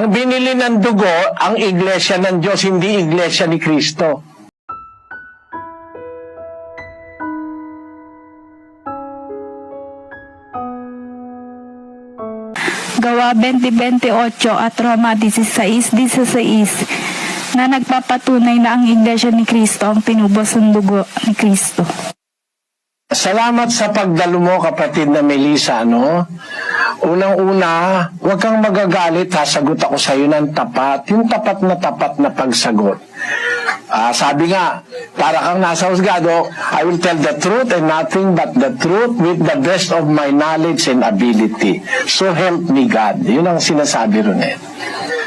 Ang binili ng dugo, ang iglesia ng Diyos, hindi iglesia ni Kristo. Gawa 2028 at Roma 16.16 na nagpapatunay na ang Iglesia ni Kristo ang tinubos ng dugo ni Kristo. Salamat sa pagdalo mo, kapatid na Melissa, no? Unang-una, huwag kang magagalit, sasagot ako sa iyo ng tapat. Yung tapat na tapat na pagsagot. Ah, sabi nga, para kang nasa husgado, I will tell the truth and nothing but the truth with the best of my knowledge and ability. So help me God. Yun ang sinasabi ron eh.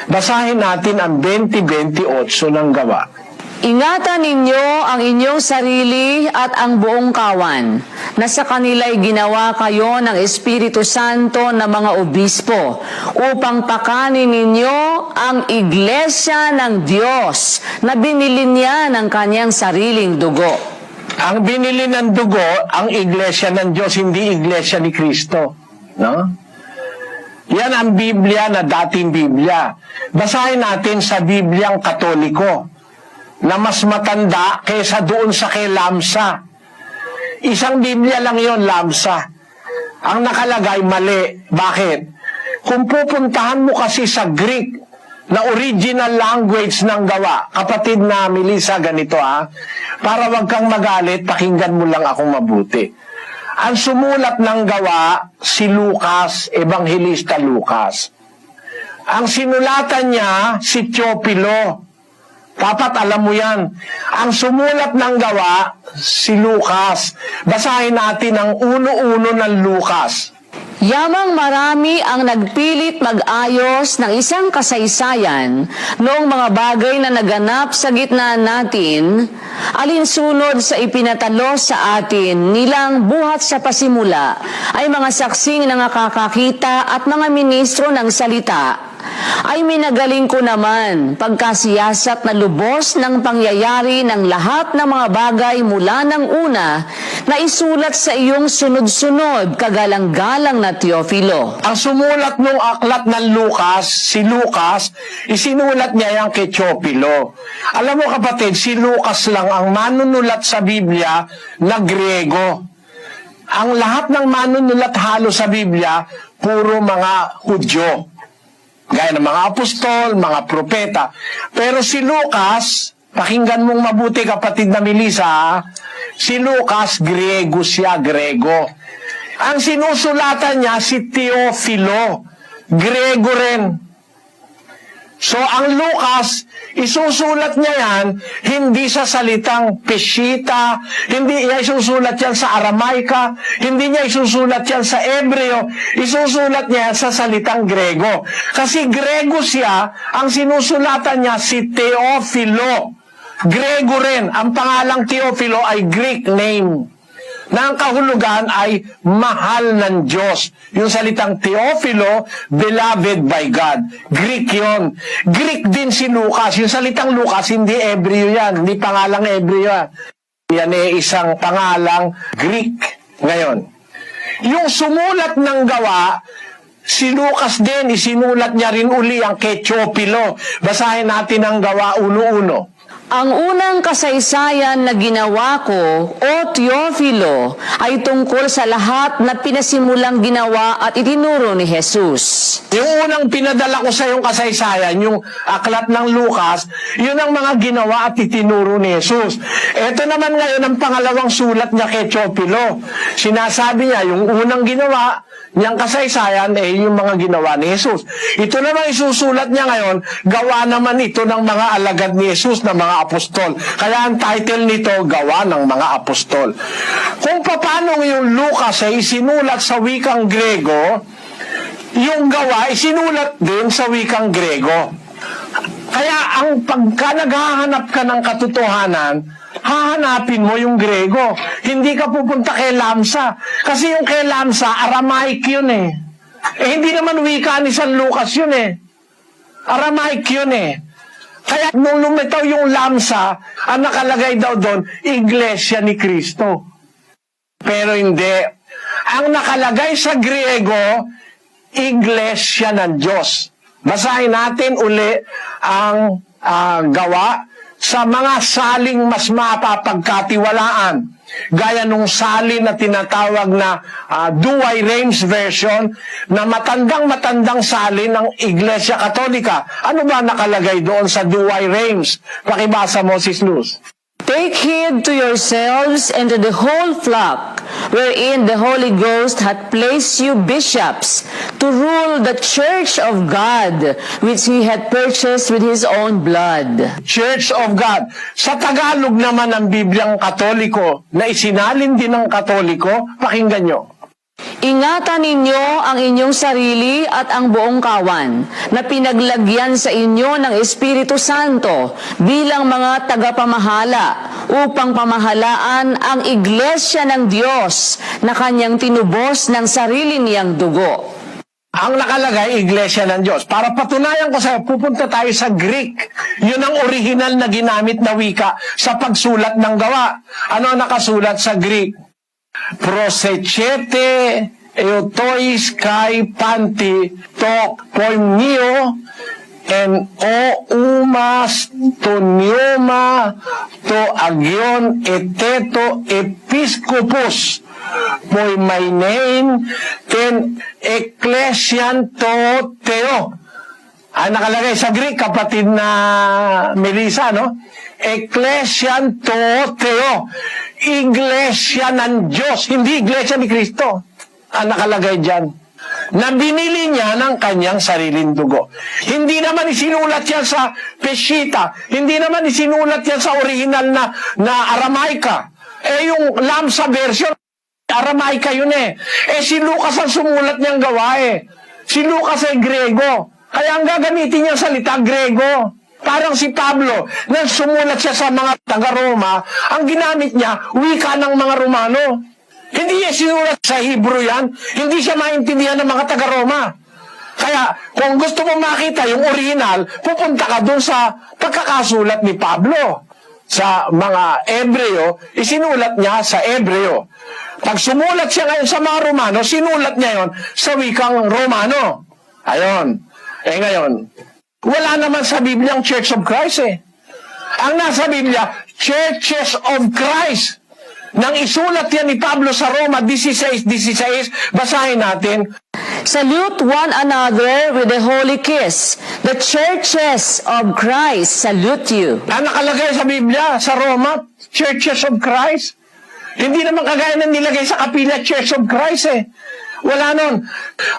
Basahin natin ang 2028 ng gawa. Ingatan ninyo ang inyong sarili at ang buong kawan, na sa kanila'y ginawa kayo ng Espiritu Santo na mga obispo, upang pakanin ninyo ang iglesia ng Diyos, na binili niya ng kanyang sariling dugo. Ang binili ng dugo, ang iglesia ng Diyos, hindi iglesia ni Kristo. No? Yan ang Biblia na dating Biblia. Basahin natin sa Bibliang Katoliko na mas matanda kaysa doon sa kay Lamsa. Isang Biblia lang yon Lamsa. Ang nakalagay mali. Bakit? Kung pupuntahan mo kasi sa Greek na original language ng gawa, kapatid na Melissa, ganito ha, para wag kang magalit, pakinggan mo lang akong mabuti. Ang sumulat ng gawa, si Lucas, Evangelista Lucas. Ang sinulatan niya, si Teopilo. Dapat alam mo yan. Ang sumulat ng gawa, si Lucas. Basahin natin ang uno-uno ng Lucas. Yamang marami ang nagpilit mag-ayos ng isang kasaysayan noong mga bagay na naganap sa gitna natin, alinsunod sa ipinatalo sa atin nilang buhat sa pasimula ay mga saksing nakakakita at mga ministro ng salita ay minagaling ko naman pagkasiyasat na lubos ng pangyayari ng lahat ng mga bagay mula ng una na isulat sa iyong sunod-sunod kagalang-galang na Teofilo. Ang sumulat ng aklat ng Lucas, si Lucas, isinulat niya yan kay Teopilo. Alam mo kapatid, si Lucas lang ang manunulat sa Biblia na Griego. Ang lahat ng manunulat halo sa Biblia, puro mga Hudyo. Gaya ng mga apostol, mga propeta. Pero si Lucas, pakinggan mong mabuti kapatid na Melissa, si Lucas, Griego siya, Grego. Ang sinusulatan niya, si Teofilo, Grego rin. So, ang Lucas, isusulat niya yan, hindi sa salitang Peshita, hindi niya isusulat yan sa Aramaika, hindi niya isusulat yan sa Ebreo, isusulat niya yan sa salitang Grego. Kasi Grego siya, ang sinusulatan niya si Teofilo. Grego rin. Ang pangalang Teofilo ay Greek name na ang kahulugan ay mahal ng Diyos. Yung salitang Teofilo, beloved by God. Greek yon. Greek din si Lucas. Yung salitang Lucas, hindi Ebreo yan. Hindi pangalang Ebreo yan. Yan ay isang pangalang Greek. Ngayon, yung sumulat ng gawa, si Lucas din, isinulat niya rin uli ang kay Teofilo. Basahin natin ang gawa uno-uno. Ang unang kasaysayan na ginawa ko, o Teofilo, ay tungkol sa lahat na pinasimulang ginawa at itinuro ni Jesus. Yung unang pinadala ko sa yung kasaysayan, yung aklat ng Lucas, yun ang mga ginawa at itinuro ni Jesus. Ito naman ngayon ang pangalawang sulat niya kay Teopilo. Sinasabi niya, yung unang ginawa niyang kasaysayan, eh yung mga ginawa ni Jesus. Ito naman isusulat niya ngayon, gawa naman ito ng mga alagad ni Jesus na mga apostol. Kaya ang title nito, gawa ng mga apostol. Kung paano yung Lucas ay isinulat sa wikang Grego, yung gawa isinulat din sa wikang Grego. Kaya ang pagka naghahanap ka ng katotohanan, hahanapin mo yung Grego. Hindi ka pupunta kay Lamsa. Kasi yung kay Lamsa, Aramaic yun eh. Eh hindi naman wika ni San Lucas yun eh. Aramaic yun eh. Kaya nung lumitaw yung Lamsa, ang nakalagay daw doon, Iglesia ni Kristo. Pero hindi. Ang nakalagay sa Griego, Iglesia ng Diyos. Basahin natin uli ang ah, gawa sa mga saling mas mapapagkatiwalaan. Gaya nung salin na tinatawag na uh, Duway Reims version na matandang-matandang salin ng Iglesia Katolika. Ano ba nakalagay doon sa Duway Reims? Pakibasa mo, Sis Luz. Take heed to yourselves and to the whole flock, wherein the Holy Ghost hath placed you bishops, to rule the church of God, which he hath purchased with his own blood. Church of God. Sa Tagalog naman ng Bibliang Katoliko, na isinalin din ng Katoliko, pakinggan nyo. Ingatan ninyo ang inyong sarili at ang buong kawan na pinaglagyan sa inyo ng Espiritu Santo bilang mga tagapamahala upang pamahalaan ang iglesia ng Diyos na kanyang tinubos ng sarili niyang dugo. Ang nakalagay, Iglesia ng Diyos. Para patunayan ko sa pupunta tayo sa Greek. Yun ang original na ginamit na wika sa pagsulat ng gawa. Ano ang nakasulat sa Greek? Prosechete eutois kai panti tok poimnio en o umas to nioma to agion eteto episkopos poi mainein ten ecclesian to teo ang nakalagay sa Greek, kapatid na Melissa, no? Ecclesian to Theo. Iglesia ng Diyos, hindi Iglesia ni Kristo. Ang nakalagay dyan. Na binili niya ng kanyang sariling dugo. Hindi naman isinulat yan sa Pesita. Hindi naman isinulat yan sa original na, na Aramaika. Eh yung Lamsa version, Aramaika yun eh. Eh si Lucas ang sumulat niyang gawa eh. Si Lucas ay Grego. Kaya ang gagamitin niya salita, Grego. Parang si Pablo, nang sumulat siya sa mga taga-Roma, ang ginamit niya, wika ng mga Romano. Hindi niya sinulat sa Hebrew yan. Hindi siya maintindihan ng mga taga-Roma. Kaya, kung gusto mo makita yung original, pupunta ka doon sa pagkakasulat ni Pablo. Sa mga Ebreo, isinulat niya sa Ebreo. Pag sumulat siya ngayon sa mga Romano, sinulat niya yon sa wikang Romano. Ayon. Eh ngayon, wala naman sa Biblia ang Church of Christ eh. Ang nasa Biblia, Churches of Christ. Nang isulat yan ni Pablo sa Roma 16.16, basahin natin. Salute one another with a holy kiss. The churches of Christ salute you. Ang nakalagay sa Biblia, sa Roma, Churches of Christ. Hindi naman kagaya na nilagay sa kapila Church of Christ eh. Wala nun.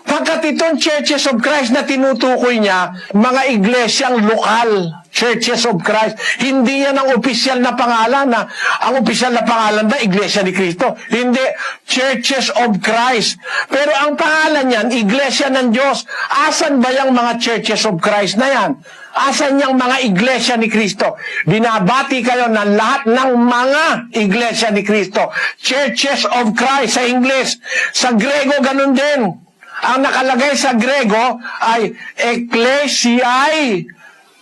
Pagkat itong Churches of Christ na tinutukoy niya, mga iglesyang lokal, Churches of Christ. Hindi yan ang opisyal na pangalan na ang opisyal na pangalan na Iglesia ni Cristo. Hindi, Churches of Christ. Pero ang pangalan niyan, Iglesia ng Diyos. Asan ba yung mga Churches of Christ na yan? Asan yung mga iglesia ni Kristo? Binabati kayo ng lahat ng mga iglesia ni Kristo. Churches of Christ sa English. Sa Grego, ganun din. Ang nakalagay sa Grego ay Ecclesiae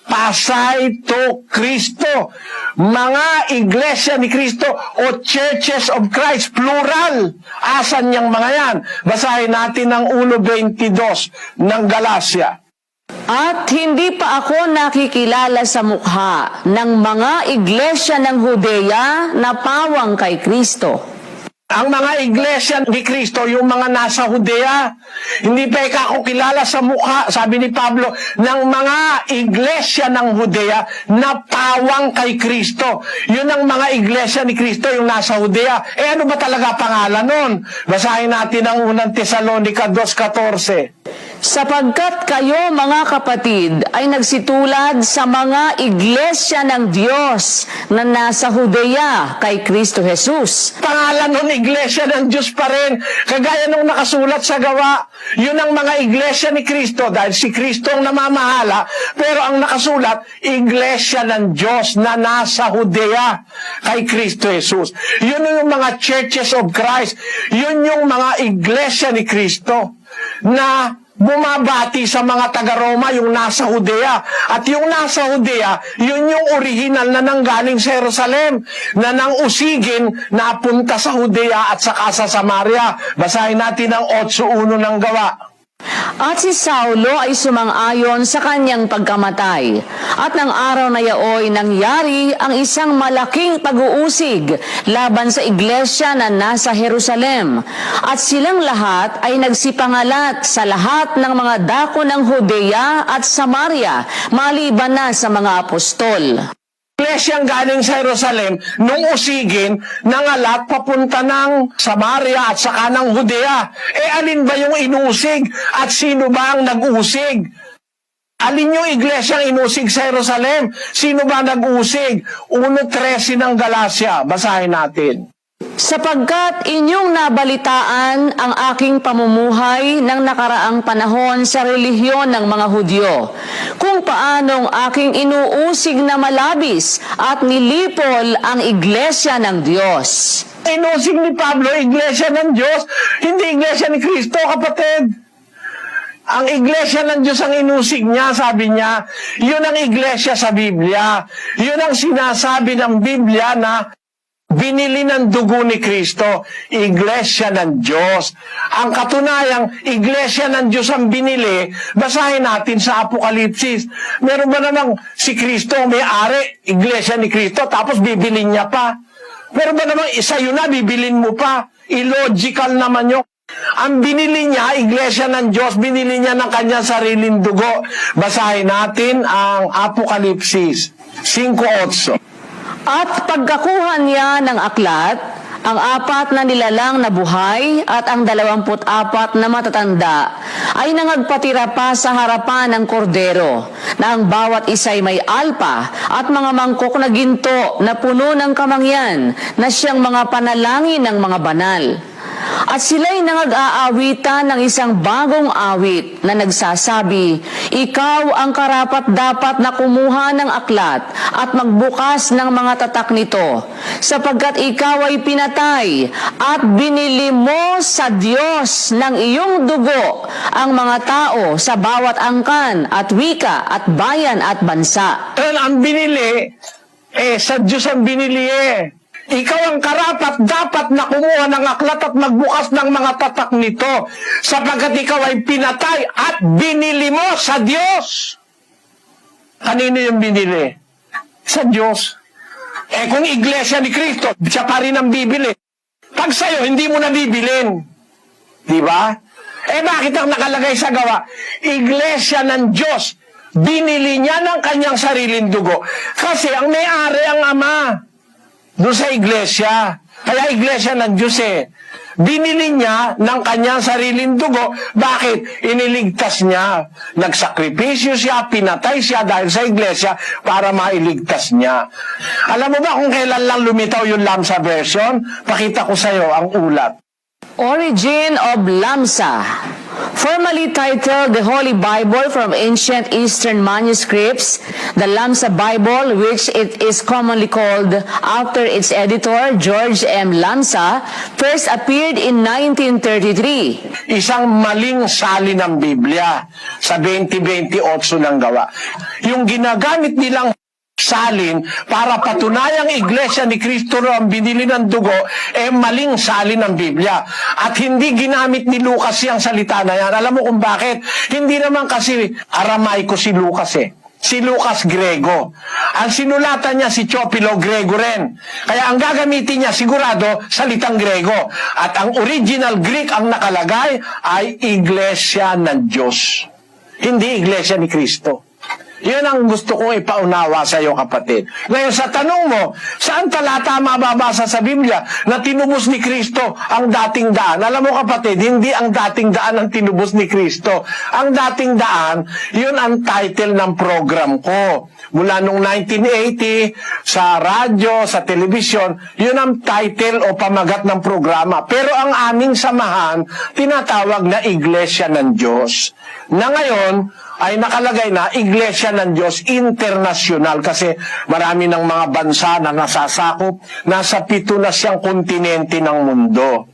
Pasay to Kristo. Mga iglesia ni Kristo o churches of Christ, plural. Asan yung mga yan? Basahin natin ang 1.22 ng Galacia. At hindi pa ako nakikilala sa mukha ng mga iglesia ng Judea na pawang kay Kristo. Ang mga iglesia ni Kristo, yung mga nasa Judea, hindi pa ikaw kilala sa mukha, sabi ni Pablo, ng mga iglesia ng Judea na pawang kay Kristo. Yun ang mga iglesia ni Kristo, yung nasa Judea. Eh ano ba talaga pangalan nun? Basahin natin ang unang Tesalonica 2.14. Sapagkat kayo mga kapatid ay nagsitulad sa mga iglesia ng Diyos na nasa Judea kay Kristo Jesus. Pangalan nun, iglesia ng Diyos pa rin. Kagaya nung nakasulat sa gawa, yun ang mga iglesia ni Kristo dahil si Kristo ang namamahala. Pero ang nakasulat, iglesia ng Diyos na nasa Judea kay Kristo Jesus. Yun yung mga churches of Christ. Yun yung mga iglesia ni Kristo na bumabati sa mga taga-Roma, yung nasa Judea. At yung nasa Judea, yun yung original na nanggaling sa Jerusalem, na nang usigin na punta sa Judea at saka sa Samaria. Basahin natin ang 8.1 ng gawa. At si Saulo ay sumang-ayon sa kanyang pagkamatay. At ng araw na yaoy nangyari ang isang malaking pag-uusig laban sa iglesia na nasa Jerusalem. At silang lahat ay nagsipangalat sa lahat ng mga dako ng Judea at Samaria maliban na sa mga apostol. Iglesyang galing sa Jerusalem, nung usigin, nangalat papunta ng Samaria at saka ng Judea. Eh alin ba yung inusig? At sino ba ang nag-usig? Alin yung iglesyang inusig sa Jerusalem? Sino ba nag-usig? 1.13 ng Galacia. Basahin natin. Sapagkat inyong nabalitaan ang aking pamumuhay ng nakaraang panahon sa relihiyon ng mga Hudyo, kung paanong aking inuusig na malabis at nilipol ang iglesia ng Diyos. Inusig ni Pablo, iglesia ng Diyos, hindi iglesia ni Kristo, kapatid. Ang iglesia ng Diyos ang inusig niya, sabi niya, yun ang iglesia sa Biblia. Yun ang sinasabi ng Biblia na binili ng dugo ni Kristo, iglesia ng Diyos. Ang katunayang iglesia ng Diyos ang binili, basahin natin sa Apokalipsis. Meron ba namang si Kristo may-ari, iglesia ni Kristo, tapos bibilin niya pa? Meron ba namang isa yun na, bibilin mo pa? Illogical naman yun. Ang binili niya, iglesia ng Diyos, binili niya ng kanyang sariling dugo. Basahin natin ang Apokalipsis 5.8. At pagkakuha niya ng aklat, ang apat na nilalang na buhay at ang dalawamput apat na matatanda ay nangagpatira pa sa harapan ng kordero na ang bawat isa'y may alpa at mga mangkok na ginto na puno ng kamangyan na siyang mga panalangin ng mga banal. At sila'y nangag-aawitan ng isang bagong awit na nagsasabi, Ikaw ang karapat dapat na kumuha ng aklat at magbukas ng mga tatak nito, sapagkat ikaw ay pinatay at binili mo sa Diyos ng iyong dugo ang mga tao sa bawat angkan at wika at bayan at bansa. Ayun, ang binili, eh, sa Diyos ang binili eh. Ikaw ang karapat dapat na kumuha ng aklat at magbukas ng mga tatak nito sapagkat ikaw ay pinatay at binili mo sa Diyos. Kanino yung binili? Sa Diyos. Eh kung iglesia ni Kristo, siya pa rin ang bibili. Pag sa'yo, hindi mo na bibilin. Di ba? Eh bakit ang nakalagay sa gawa? Iglesia ng Diyos. Binili niya ng kanyang sariling dugo. Kasi ang may-ari ang ama doon sa iglesia. Kaya iglesia ng Diyos eh. Binili niya ng kanyang sariling dugo. Bakit? Iniligtas niya. Nagsakripisyo siya, pinatay siya dahil sa iglesia para mailigtas niya. Alam mo ba kung kailan lang lumitaw yung Lamsa version? Pakita ko sa iyo ang ulat. Origin of Lamsa Formally titled the Holy Bible from Ancient Eastern Manuscripts, the Lamsa Bible, which it is commonly called after its editor, George M. Lamsa, first appeared in 1933. isang maling sali ng Biblia sa 2028 ng gawa. Yung ginagamit nilang salin para patunayang iglesia ni Kristo ang binili ng dugo, eh maling salin ng Biblia. At hindi ginamit ni Lucas yung salita na yan. Alam mo kung bakit? Hindi naman kasi Aramaico si Lucas eh. Si Lucas Grego. Ang sinulatan niya si Chopilo Grego rin. Kaya ang gagamitin niya sigurado salitang Grego. At ang original Greek ang nakalagay ay Iglesia ng Diyos. Hindi Iglesia ni Kristo. Yun ang gusto kong ipaunawa sa iyo, kapatid. Ngayon, sa tanong mo, saan talata mababasa sa Biblia na tinubos ni Kristo ang dating daan? Alam mo, kapatid, hindi ang dating daan ang tinubos ni Kristo. Ang dating daan, yun ang title ng program ko. Mula nung 1980, sa radyo, sa telebisyon, yun ang title o pamagat ng programa. Pero ang aming samahan, tinatawag na Iglesia ng Diyos. Na ngayon, ay nakalagay na Iglesia ng Diyos Internasyonal kasi marami ng mga bansa na nasasakop, nasa pito na siyang kontinente ng mundo.